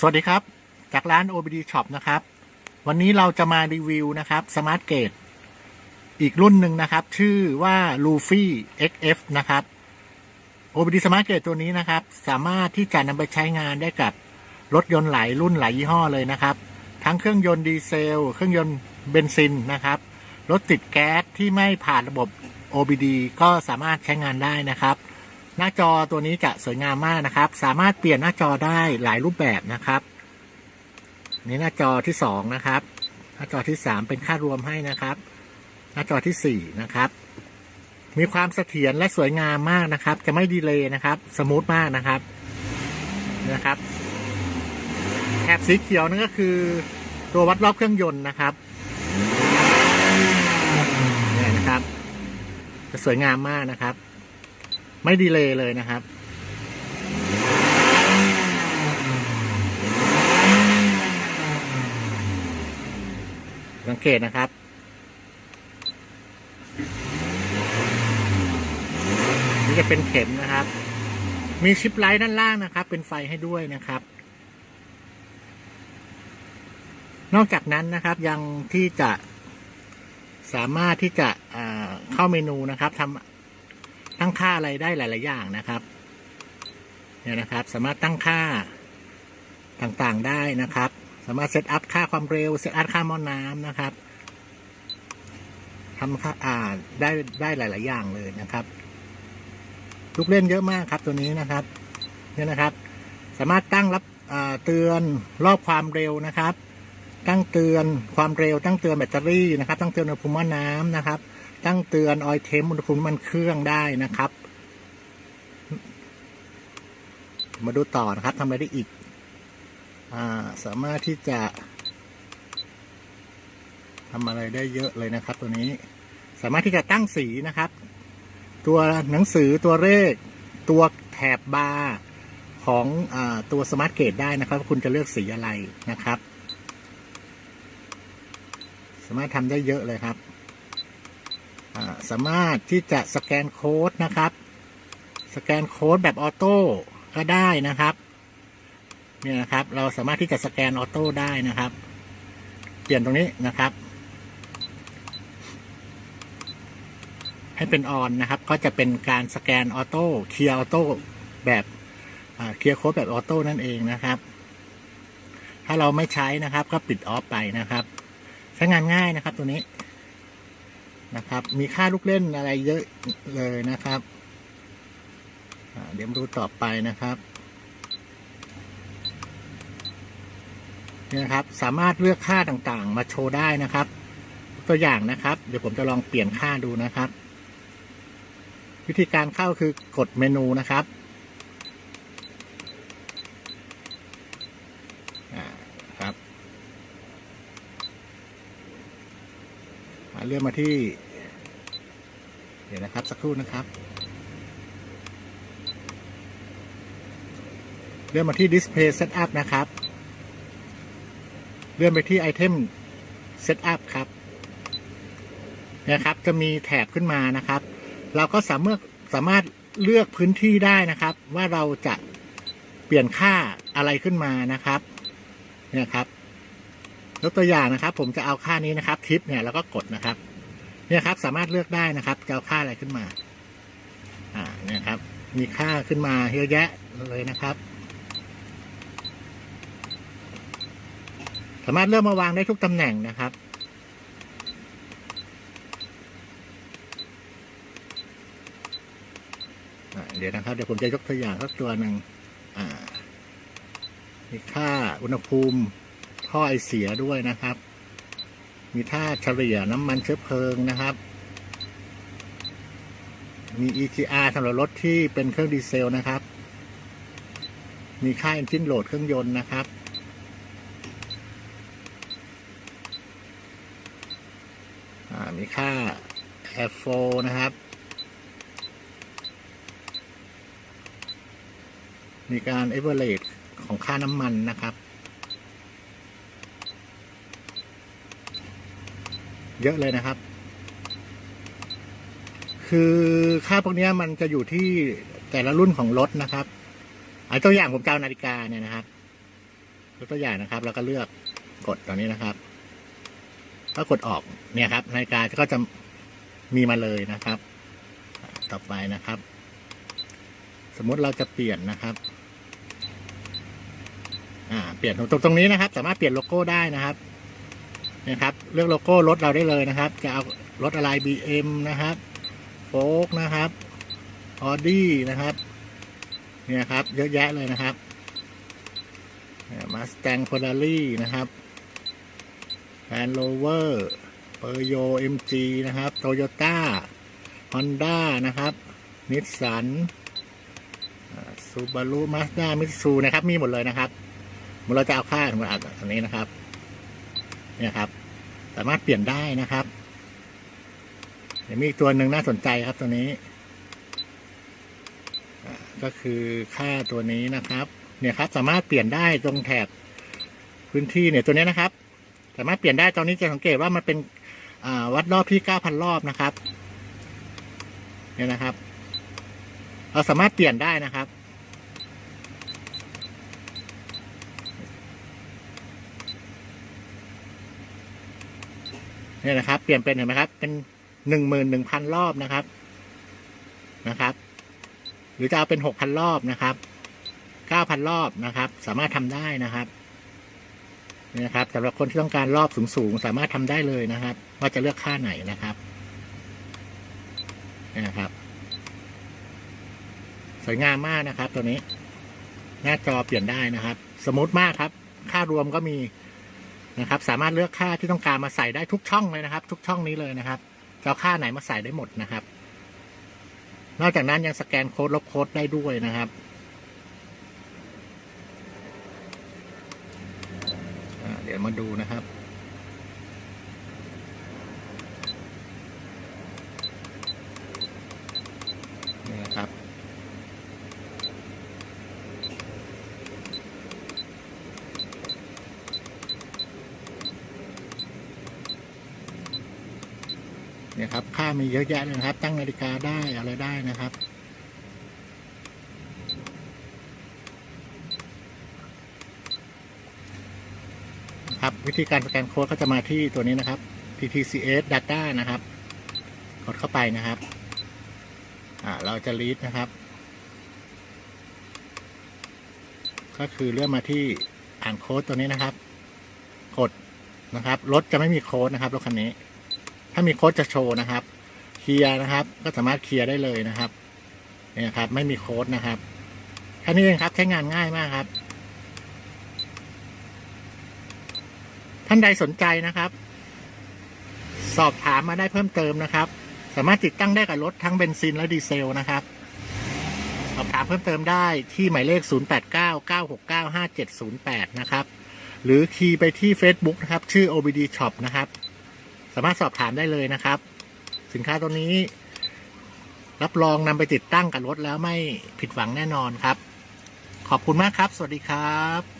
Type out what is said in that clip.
สวัสดีครับ จากร้าน OBD Shop นะครับ วันนี้เราจะมารีวิวนะครับ Smart Gate อีกรุ่นหนึ่งนะครับ ชื่อว่า Luffy XF นะครับ OBD Smart Gate ตัวนี้นะครับ สามารถที่จะนำไปใช้งานได้กับรถยนต์หลายรุ่นหลายยี่ห้อเลยนะครับ ทั้งเครื่องยนต์ดีเซล เครื่องยนต์เบนซินนะครับ รถติดแก๊สที่ไม่ผ่านระบบ OBD ก็สามารถใช้งานได้นะครับ หน้าจอตัวนี้จะสวยงามมากนะครับ สามารถเปลี่ยนหน้าจอได้หลายรูปแบบนะครับนี่หน้าจอที่สองนะครับ หน้าจอที่สามเป็นค่ารวมให้นะครับ หน้าจอที่สี่นะครับ มีความเสถียรและสวยงามมากนะครับ จะไม่ดีเลย์นะครับ สมูทมากนะครับนะครับแถบสีเขียวนั่นก็คือ ตัววัดรอบเครื่องยนต์นะครับนี่นะครับ จะสวยงามมากนะครับ ไม่ดีเลยเลยนะครับ สังเกตนะครับ นี่จะเป็นเข็มนะครับ มีชิปไลท์ด้านล่างนะครับ เป็นไฟให้ด้วยนะครับ นอกจากนั้นนะครับยังที่จะสามารถที่จะเข้าเมนูนะครับทำ ตั้งค่าอะไรได้หลาย ๆ อย่างนะครับ เนี่ยนะครับ สามารถตั้งค่าต่างๆได้นะครับ สามารถเซตอัพค่าความเร็วเซตอัพค่าหม้อน้ำนะครับทำค่าอ่าได้ได้หลาย ๆ อย่างเลยนะครับ ลูกเล่นเยอะมากครับตัวนี้นะครับ เนี่ยนะครับ สามารถตั้งรับอ่าเตือนรอบความเร็วนะครับ ตั้งเตือนความเร็วตั้งเตือนแบตเตอรี่นะครับตั้งเตือนอุณหภูมิหม้อน้ำนะครับ ตั้งเตือนออยเทมอุณหภูมิมันเครื่องได้นะครับ มาดูต่อนะครับทำอะไรได้อีกอาสามารถที่จะทำอะไรได้เยอะเลยนะครับ ตัวนี้สามารถที่จะตั้งสีนะครับ ตัวหนังสือตัวเลขตัวแถบบาร์ของอตัวสมาร์ทเกตได้นะครับว่าคุณจะเลือกสีอะไรนะครับ สามารถทำได้เยอะเลยครับสามารถที่จะสแกนโค้ดนะครับ สแกนโค้ดแบบออโต้ก็ได้นะครับเนี่ยนะครับ เราสามารถที่จะสแกนออโต้ได้นะครับ เปลี่ยนตรงนี้นะครับ ให้เป็นออนนะครับ ก็จะเป็นการสแกนออโต้เคลียร์ออโต้แบบเคลียร์โค้ดแบบออโต้นั่นเองนะครับ ถ้าเราไม่ใช้นะครับ ก็ปิดออฟไปนะครับ ใช้งานง่ายนะครับ ตัวนี้นะครับ มีค่าลูกเล่นอะไรเยอะเลยนะครับเดี๋ยวมดูต่อไปนะครับนี่นะครับ สามารถเลือกค่าต่างๆ มาโชว์ได้นะครับ ตัวอย่างนะครับ เดี๋ยวผมจะลองเปลี่ยนค่าดูนะครับ วิธีการเข้าคือกดเมนูนะครับอ่าครับ อ่า เลื่อนมาที่ เดี๋ยวนะครับ สักครู่นะครับ เลื่อนมาที่ Display Setup นะครับ เลื่อนไปที่ Item Setup ครับนะครับ จะมีแถบขึ้นมานะครับ เราก็สามารถสามารถเลือกพื้นที่ได้นะครับ ว่าเราจะเปลี่ยนค่าอะไรขึ้นมานะครับ เนี่ยครับ ยกตัวอย่างนะครับ ผมจะเอาค่านี้นะครับทิปเนี่ยแล้วก็กดนะครับ เนี่ยครับสามารถเลือกได้นะครับจะเอาค่าอะไรขึ้นมา อ่าเนี่ยครับ มีค่าขึ้นมาเยอะแยะเลยนะครับ สามารถเลือกมาวางได้ทุกตำแหน่งนะครับเดี๋ยวนะครับเดี๋ยวผมจะยกตัวอย่างสักตัวหนึ่งอ่ามีค่าอุณหภูมิ ท่อไอเสียด้วยนะครับ มีท่าเฉลี่ยน้ำมันเชื้อเพลิงนะครับ มี EGR สำหรับรถที่เป็นเครื่องดีเซลนะครับ มีค่า engine load เครื่องยนต์นะครับมีค่า airflow นะครับ มีการ average ของค่าน้ำมันนะครับ เยอะเลยนะครับ คือค่าพวกนี้มันจะอยู่ที่แต่ละรุ่นของรถนะครับเอาตัวอย่างผมเจะเอานาฬิกาเนี่ยนะครับยกตัวอย่างนะครับ แล้วก็เลือกกดตรงนี้นะครับ ก็กดออกเนี่ยครับนาฬิกาก็จะมีมาเลยนะครับ ต่อไปนะครับ สมมติเราจะเปลี่ยนนะครับ อ่า เปลี่ยนตรงตรงนี้นะครับ สามารถเปลี่ยนโลโก้ได้นะครับ นี่ยครับ เลือกโลโก้รถเราได้เลยนะครับ จะเอารถอะไร BM นะครับโฟกนะครับออดี้นะครับ เนี่ยครับ เยอะแยะเลยนะครับมาส t ตงฟอร์รารี่นะครับแอนโรเวอร์เปอร์โยเอ็มจีนะครับโตโยต้าฮอนด้านะครับนิสสันซูบารุมาสด้ามิตซูนะครับ มีหมดเลยนะครับเมื่อเราจะเอาค่าของอันนี้นะครับ เนี่ยครับ สามารถเปลี่ยนได้นะครับ เดี๋ยวมีอีกตัวหนึ่งน่าสนใจครับตัวนี้ก็คือค่าตัวนี้นะครับ เนี่ยครับ สามารถเปลี่ยนได้ตรงแถบพื้นที่เนี่ยตัวนี้นะครับ สามารถเปลี่ยนได้ตอนนี้จะสังเกตว่ามันเป็นวัดรอบที่เก้าพันรอบนะครับ เนี่ยนะครับ เราสามารถเปลี่ยนได้นะครับ เนี่ยนะครับ เปลี่ยนเป็นเห็นไหมครับ เป็นหนึ่งหมื่นหนึ่งพันรอบนะครับนะครับ หรือจะเอาเป็นหกพันรอบนะครับเก้าพันรอบนะครับ สามารถทำได้นะครับนี่นะครับสำหรับคนที่ต้องการรอบสูงๆสามารถทำได้เลยนะครับ ว่าจะเลือกค่าไหนนะครับนี่นะครับ สวยงามมากนะครับ ตัวนี้ หน้าจอเปลี่ยนได้นะครับ สมูทมากครับ ค่ารวมก็มี นะครับ สามารถเลือกค่าที่ต้องการมาใส่ได้ทุกช่องเลยนะครับ ทุกช่องนี้เลยนะครับเอาค่าไหนมาใส่ได้หมดนะครับ นอกจากนั้นยังสแกนโค้ดลบโค้ดได้ด้วยนะครับเดี๋ยวมาดูนะครับ นี่นะครับ เนี่ยครับ ค่า มีเยอะแยะเลยนะครับ ตั้งนาฬิกาได้อะไรได้นะครับ ครับวิธีการสแกนโค้ดก็จะมาที่ตัวนี้นะครับ TTCS Data นะครับ กดเข้าไปนะครับอ่าเราจะรีดนะครับ ก็คือเลื่อนมาที่อ่านโค้ดตัวนี้นะครับ กดนะครับรถจะไม่มีโค้ดนะครับรถคันนี้ ถ้ามีโค้ดจะโชว์นะครับ เคลียร์นะครับ ก็สามารถเคลียร์ได้เลยนะครับเนี่ยครับ ไม่มีโค้ดนะครับแค่นี้เองครับใช้งานง่ายมากครับ ท่านใดสนใจนะครับ สอบถามมาได้เพิ่มเติมนะครับ สามารถติดตั้งได้กับรถทั้งเบนซินและดีเซลนะครับสอบถามเพิ่มเติมได้ที่หมายเลข 0899695708 นะครับ หรือคีย์ไปที่ Facebook นะครับ ชื่อ OBD Shop นะครับ สามารถสอบถามได้เลยนะครับ สินค้าตัวนี้ รับรองนำไปติดตั้งกับรถแล้วไม่ผิดหวังแน่นอนครับ ขอบคุณมากครับ สวัสดีครับ